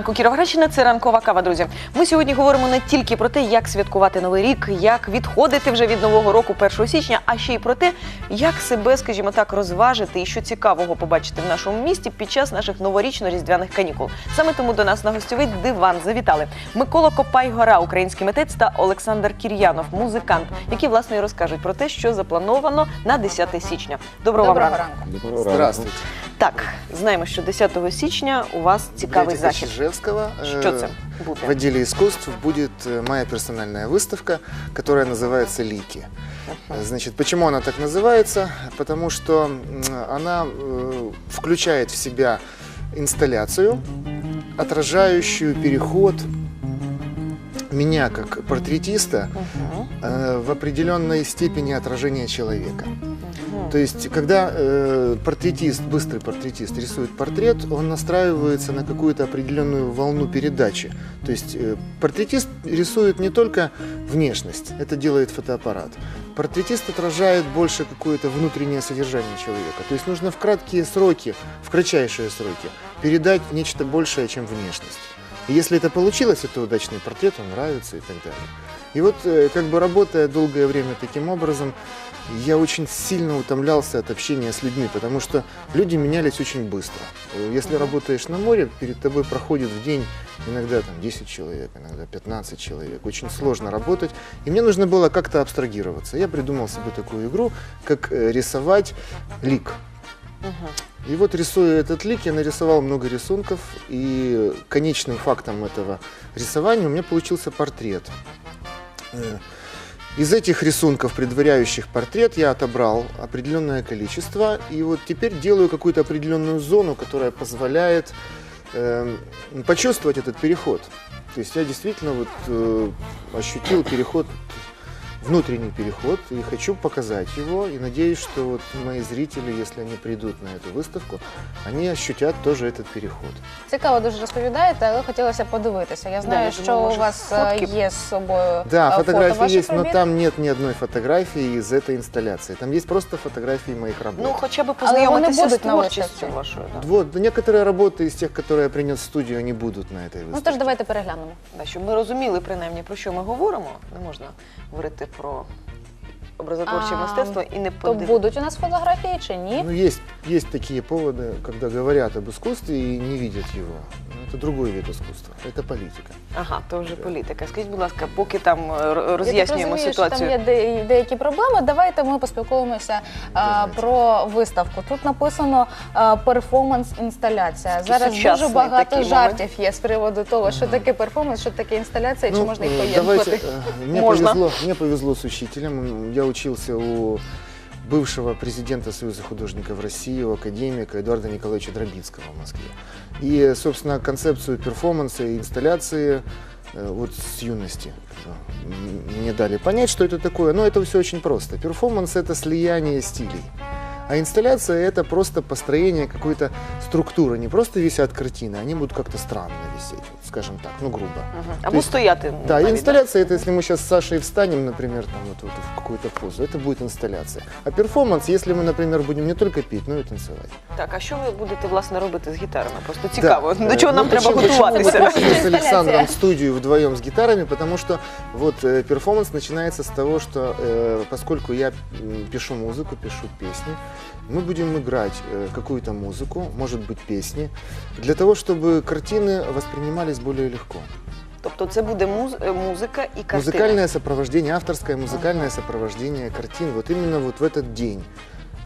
ранку, Кіровоградщина. Це ранкова кава, друзі. Ми сьогодні говоримо не тільки про те, як святкувати новий рік, як відходити вже від нового року 1 січня, а ще й про те, як себе, скажімо так, розважити і що цікавого побачити в нашому місті під час наших новорічно-різдвяних канікул. Саме тому до нас на гостьовий диван завітали Микола Копай-Гора, український митець та Олександр Кір'янов, музикант, які власне і розкажуть про те, що заплановано на 10 січня. Доброго, вам Доброго ранку. ранку. Доброго ранку. Здравствуйте. Так, знаємо, що 10 січня у вас цікавий захід. Що э, В отделе искусств будет э, моя персональная выставка, которая называется «Лики». Значит, почему она так называется? Потому что она э, включает в себя инсталляцию, отражающую переход меня как портретиста в определенной степени отражения человека. То есть, когда э, портретист, быстрый портретист рисует портрет, он настраивается на какую-то определенную волну передачи. То есть, э, портретист рисует не только внешность, это делает фотоаппарат. Портретист отражает больше какое-то внутреннее содержание человека. То есть, нужно в краткие сроки, в кратчайшие сроки передать нечто большее, чем внешность. И если это получилось, это удачный портрет, он нравится и так далее. И вот, э, как бы работая долгое время таким образом, я очень сильно утомлялся от общения с людьми, потому что люди менялись очень быстро. Э, Если работаешь на море, перед тобой проходит в день иногда там 10 человек, иногда 15 человек. Очень сложно работать. И мне нужно было как-то абстрагироваться. Я придумал себе такую игру, как э, рисовать лик. И вот рисуя этот лик, я нарисовал много рисунков, и конечным фактом этого рисования у меня получился портрет. Э, Из этих рисунков, предваряющих портрет, я отобрал определенное количество, и вот теперь делаю какую-то определенную зону, которая позволяет э, почувствовать этот переход. То есть я действительно вот э, ощутил переход, внутренний переход, и хочу показать его, и надеюсь, что вот мои зрители, если они придут на эту выставку, они ощутят тоже этот переход. Цікаво дуже розповідаєте, але хотілося подивитися. Я знаю, я що думаю, у може, вас е, фотки? є з собою Да, е, фото фотографии ваших есть, но робіт. там нет ни одной фотографии из этой инсталляции. Там есть просто фотографии моих работ. Ну, хоча б вони познайомитися з будуть на творчістю виставці? вашою. Да. Вот, да некоторые работы из тех, которые я принес в студию, они будут на этой выставке. Ну тож давайте переглянемо. Да, щоб ми розуміли принаймні про що ми говоримо. Не можна говорити про образотворче А, мистецтво і не То подивитися. будуть у нас фотографії чи ні? Ну, есть, есть такие поводы, когда говорят об искусстве и не видят его. Но это другой вид искусства, это политика. Ага, то вже політика. Скажіть, будь ласка, поки там е, р- Я так роз'яснюємо розумію, ситуацію. що там є де- деякі проблеми. Давайте ми поспілкуємося а, Давайте. про виставку. Тут написано перформанс-інсталяція. Зараз дуже Сучасний багато такий жартів є з приводу того, що таке перформанс, що таке інсталяція, чи Ну, можна їх э, давайте, поєднувати. э, мне, Можно. повезло, мне повезло с учителем. М, Я учился у бывшего президента Союза художников России, академика Эдуарда Николаевича Дробицкого в Москве. И, собственно, концепцию перформанса и инсталляции э, вот с юности м, мне дали понять, что это такое. Но это все очень просто. Перформанс – это слияние стилей. А инсталляция – это просто построение какой-то структуры. Не просто висят картины, они будут как-то странно висеть, вот скажем так, ну грубо. Мгм. То Або есть- стояти. Да, навіть, и инсталляция это если мы сейчас с Сашей встанем, например, там вот, вот в какую-то позу, это будет инсталляция. А перформанс, если мы, например, будем не только петь, но и танцевать. Так, а що ви будете власне робити з гітарами? Просто цікаво. Да. До чого Э, нам ну, треба почему- почему готуватися? мы пришли с Инсталляция. Александром в студию вдвоем с гитарами, потому что вот э, перформанс начинается с того, что э, поскольку я м, пишу музыку, пишу песни, мы будем играть э, какую-то музыку, может быть песни, для того, чтобы картины воспринимались более легко. Тобто це буде муз- е, музика і картина. Музыкальное сопровождение, авторское музыкальное сопровождение картин. Вот именно вот в этот день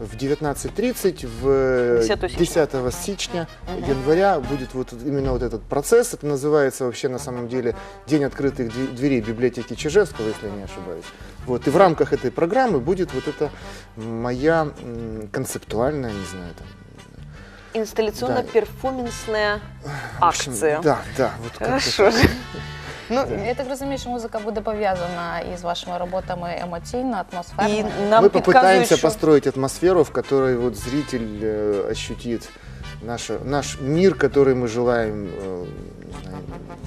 В 19.30, в 10 січня. 10 січня, Мгм. января будет вот именно вот этот процесс. Это называется вообще на самом деле День открытых дve- дверей библиотеки Чижевского, если я не ошибаюсь. Вот, и в рамках этой программы будет вот эта моя м, концептуальная, не знаю, там, Інсталяційна Да. перформансна в общем, акція. Да, да, вот как-то Хорошо. так. ж. Ну, Я так розумію, що музика буде пов'язана із вашими роботами емоційно, атмосферно. і нам Мы підказують, попытаемся що построить атмосферу, в которой вот зритель э, ощутит наше, наш мир, который мы желаем э, не знаю,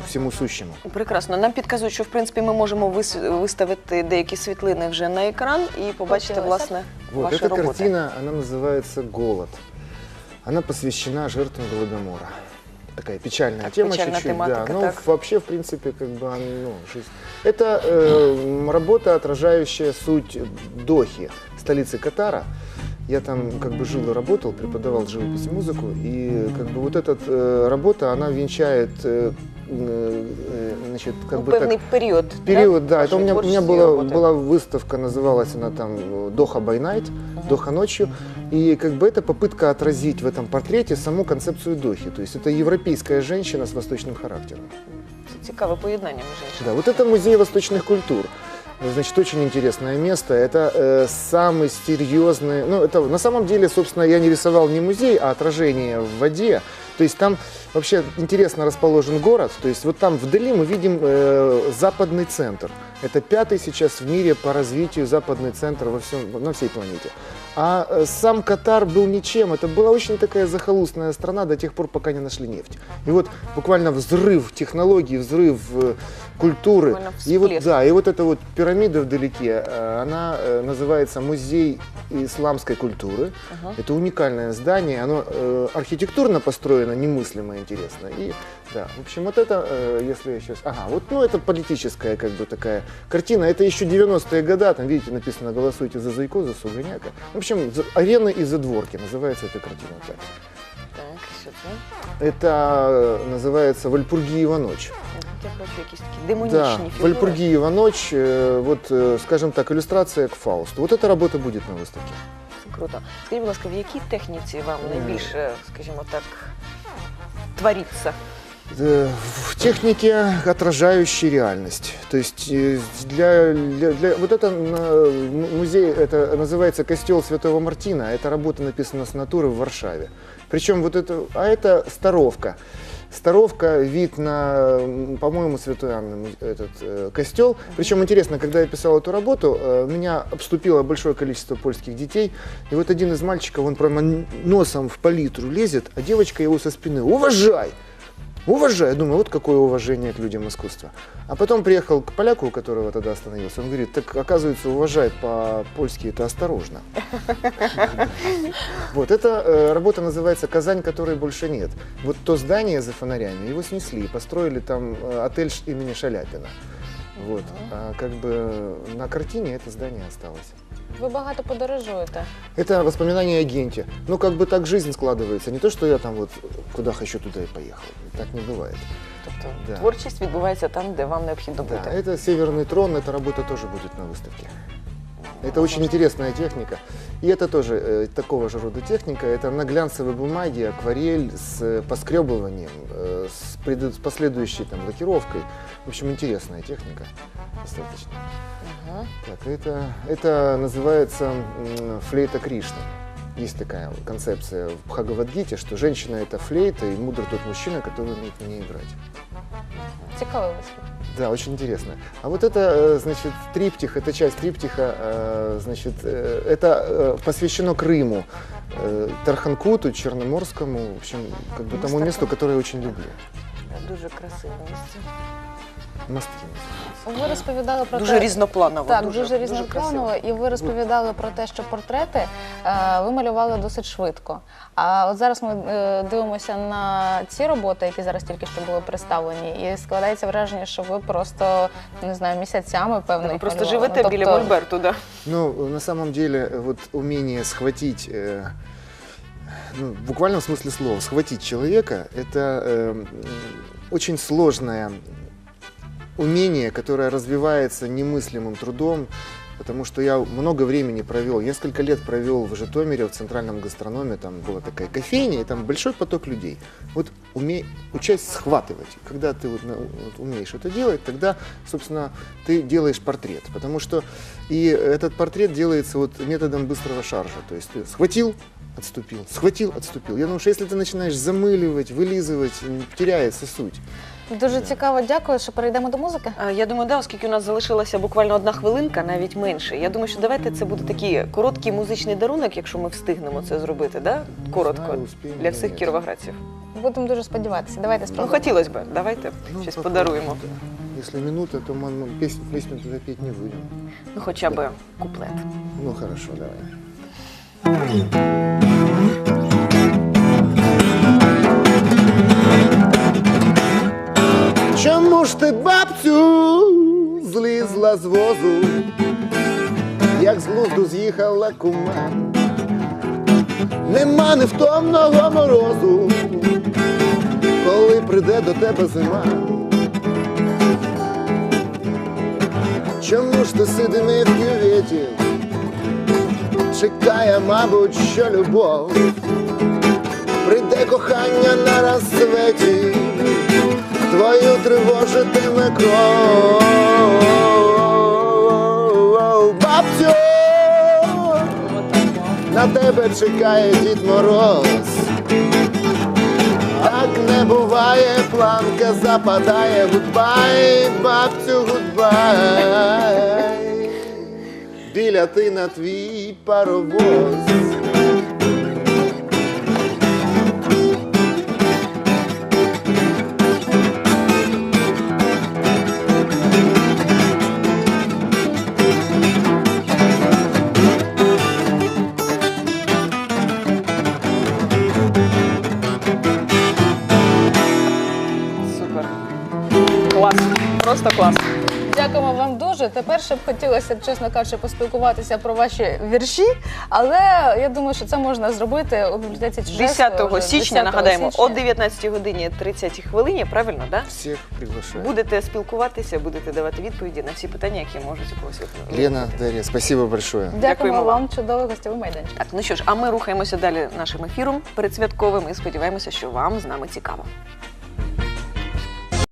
всему сущему. прекрасно. Нам підказують, що в принципі ми можемо вис- виставити деякі світлини вже на екран і побачити Хотілося б. власне Вот ваші эта роботи. картина, она называется «Голод». Она посвящена жертвам Голодомора. такая печальная Так, тема печальная чуть-чуть, тематика, да. Ну, так. вообще, в принципе, как бы, ну, жизнь. Это э, работа, отражающая суть Дохи, столицы Катара. Я там как бы жил и работал, преподавал живопись и музыку, и как бы вот эта э, работа, она венчает, э, э, значит, как ну, бы так, певний період. Период, да. Это вашої у меня, у меня творчої была, роботи. была выставка, называлась она там э, Доха by Night, Доха ночью. И как бы это попытка отразить в этом портрете саму концепцию Дохи. То есть это европейская женщина с восточным характером. Це цікаве поєднання, між іншим. Да, вот это музей восточных культур. Значит, очень интересное место. Это э, самый серьезный... Ну, это на самом деле, собственно, я не рисовал не музей, а отражение в воде. То есть там вообще интересно расположен город. То есть вот там вдали мы видим э, западный центр. Это пятый сейчас в мире по развитию западный центр во всем, на всей планете. А э, сам Катар был ничем. Это была очень такая захолустная страна до тех пор, пока не нашли нефть. И вот буквально взрыв технологий, взрыв э, культуры. И вот, да, и вот эта вот пирамида вдалеке, э, она э, называется Музей исламской культуры. Ага. Это уникальное здание, оно э, архитектурно построено немыслимо интересно. И да, в общем, вот это, если я сейчас... Ага, вот, ну, это политическая как бы такая картина. Это еще 90-е годы, там, видите, написано «Голосуйте за Зайко, за Суганяка». В общем, «Арены и задворки» называется эта картина так. Так, що це? Это э, называется «Вальпургиева ночь». Я бачу якісь такі демонічні Да, фігури. Вальпургиева ночь, э, вот, э, скажем так, иллюстрация к Фаусту. Вот эта работа будет на выставке. Це круто. Скажіть, будь ласка, в якій техніці вам Е. найбільше, скажімо так, твориться? Э, В технике, отражающей реальность. То есть э, для, для, для- вот это м- музей, это называется костел Святого Мартина. Эта работа написана с натуры в Варшаве. Причем вот это, а это Старовка. Старовка, вид на, по-моему, Святой Анны этот э, костел. Причем интересно, когда я писал эту работу, э, меня обступило большое количество польских детей. И вот один из мальчиков, он прямо носом в палитру лезет, а девочка его со спины «Уважай!» Уважаю, думаю, вот какое уважение к людям искусства. А потом приехал к поляку, у которого тогда остановился, он говорит, так оказывается, уважает по-польски это осторожно. Вот, эта э, работа называется «Казань, которой больше нет». Вот то здание за фонарями, его снесли, и построили там э, отель имени Шаляпина. Вот, а как бы на картине это здание осталось. Ви багато подорожуєте. Это воспоминание о Генте. Ну, как бы так жизнь складывается. Не то, что я там вот куда хочу, туда и поехал. Так не бывает. Тобто Да. творчість відбувається там, де вам необхідно Да, бути. это Северный трон, эта работа тоже будет на выставке. Это очень интересная техника. И это тоже э, такого же рода техника. Это на глянцевой бумаге акварель с э, поскребыванием, э, с, пред- с последующей там лакировкой. В общем, интересная техника достаточно. Ага. Так, это, это называется м, флейта Кришны. Есть такая концепция в Бхагавадгите, что женщина это флейта, и мудр тот мужчина, который умеет на ней играть. Цікавий вислів. Да, очень интересно. А вот это, э, значит, триптих, это часть триптиха, э, значит, э, это посвящено Крыму, Тарханкуту, Черноморскому, в общем, как бы тому месту, которое я очень люблю. Дуже красиве місце. Мостки. Ви розповідали про Дуже те, різнопланово. Так, дуже, дуже, різнопланово, і ви розповідали про те, що портрети е, ви малювали досить швидко. А от зараз ми е, дивимося на ці роботи, які зараз тільки що були представлені, і складається враження, що ви просто не знаю місяцями певно. Ви їх просто малювали. живете Ну, біля тобто, Мольберту, да. Ну, на самом деле, э, вот умение схватить, э, ну, в буквальном смысле слова, схватить человека, это э, м, очень сложное умение, которое развивается немыслимым трудом, потому что я много времени провел, несколько лет провел в Житомире, в центральном гастрономе, там была такая кофейня, и там большой поток людей. Вот умей, учась схватывать. Когда ты вот, вот умеешь это делать, тогда, собственно, ты делаешь портрет. Потому что и этот портрет делается вот методом быстрого шаржа. То есть ты схватил, отступил, схватил, отступил. Я думаю, что если ты начинаешь замыливать, вылизывать, теряется суть. Дуже цікаво, дякую, що перейдемо до музики. А, Я думаю, да, оскільки у нас залишилася буквально одна хвилинка, навіть менше. Я думаю, що давайте це буде такий короткий музичний дарунок, якщо ми встигнемо це зробити, да? коротко знаю, успіємо для всіх ні. кіровоградців. Будемо дуже сподіватися. Давайте Ну, спробуємо. хотілося б, давайте Ну, щось попробуем, подаруємо. да. Если минута, то мы, мы песню, песню туда петь не будем. Ну, хоча б куплет. Ну хорошо, давай. Чому ж ти, бабцю, злізла з возу, як з глузду з'їхала кума? Нема невтомного морозу, коли прийде до тебе зима. Чому ж ти сидиме в кюветі? Чекає, мабуть, що любов. Прийде кохання на розсветі, твою тривожитиме кров. Бабцю, на тебе чекає Дід Мороз. Так не буває, планка западає, гудбай, бабцю, гудбай. Біля ти на твій паровоз. Просто клас. Дякуємо вам дуже. Тепер ще б хотілося, чесно кажучи, поспілкуватися про ваші вірші, але я думаю, що це можна зробити у бібліотеці Чижевського 10 вже, січня, 10 нагадаємо, січня. о 19 годині 30 хвилині, правильно, да? Всіх приглашаю. Будете спілкуватися, будете давати відповіді на всі питання, які можуть у когось виникнути. Лена, Дарья, спасибо большое. Дякуємо Дякуємо вам, чудовий гостєвий майданчик. Так, ну що ж, а ми рухаємося далі нашим ефіром передсвятковим і сподіваємося, що вам з нами цікаво.